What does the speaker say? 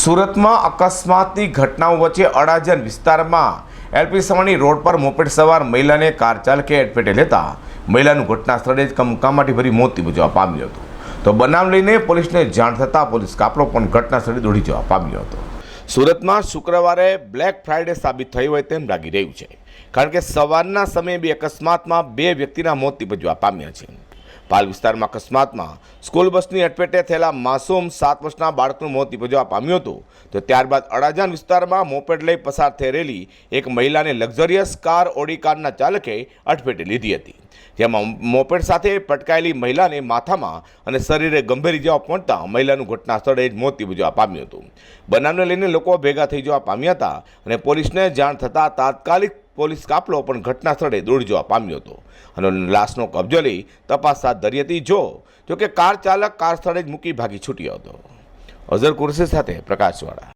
સુરતમાં અકસ્માતની ઘટનાઓ વચ્ચે અડાજન વિસ્તારમાં એલપી સવાણી રોડ પર મોપેડ સવાર મહિલાને કાર ચાલકે અડફેટે લેતા મહિલાનું ઘટના સ્થળે જ કમકામાટી ભરી મોત નિપજવા પામ્યું હતું. તો બનાવ લઈને પોલીસને જાણ થતાં પોલીસ કાફલો પણ ઘટના સ્થળે દોડી જવા પામ્યો હતો. સુરતમાં શુક્રવારે બ્લેક ફ્રાઇડે સાબિત થયું હોય તેમ લાગી રહ્યું છે. કારણ કે સવારના સમયે બે અકસ્માતમાં બે વ્યક્તિના મોત નિપજવા પામ્યા છે. પાલ વિસ્તારમાં અકસ્માતમાં સ્કૂલ બસની અટપેટે થયેલા માસૂમ સાત વર્ષના બાળકનું મોત નિપજવા પામ્યું હતું. તો ત્યારબાદ અડાજાન વિસ્તારમાં મોપેડ લઈ પસાર થઈ રહેલી એક મહિલાને લક્ઝરિયસ કાર ઓડી કારના ચાલકે અટપેટે લીધી હતી. જેમાં મોપેડ સાથે પટકાયેલી મહિલાને માથામાં અને શરીરે ગંભીર ઇજાઓ પહોંચતા મહિલાનું ઘટના સ્થળે જ મોત નિપજવા પામ્યું હતું. બનાવને લઈને લોકો ભેગા થઈ જવા પામ્યા હતા અને પોલીસને જાણ થતાં તાત્કાલિક પોલીસ કાફલો પણ ઘટના સ્થળે દોડી જવા પામ્યો હતો. અને લાશનો કબજો લઈ તપાસ હાથ ધરી હતી જો જોકે કાર ચાલક કાર સ્થળે જ મૂકી ભાગી છૂટ્યો હતો. અઝર કુરશી સાથે પ્રકાશવાળા.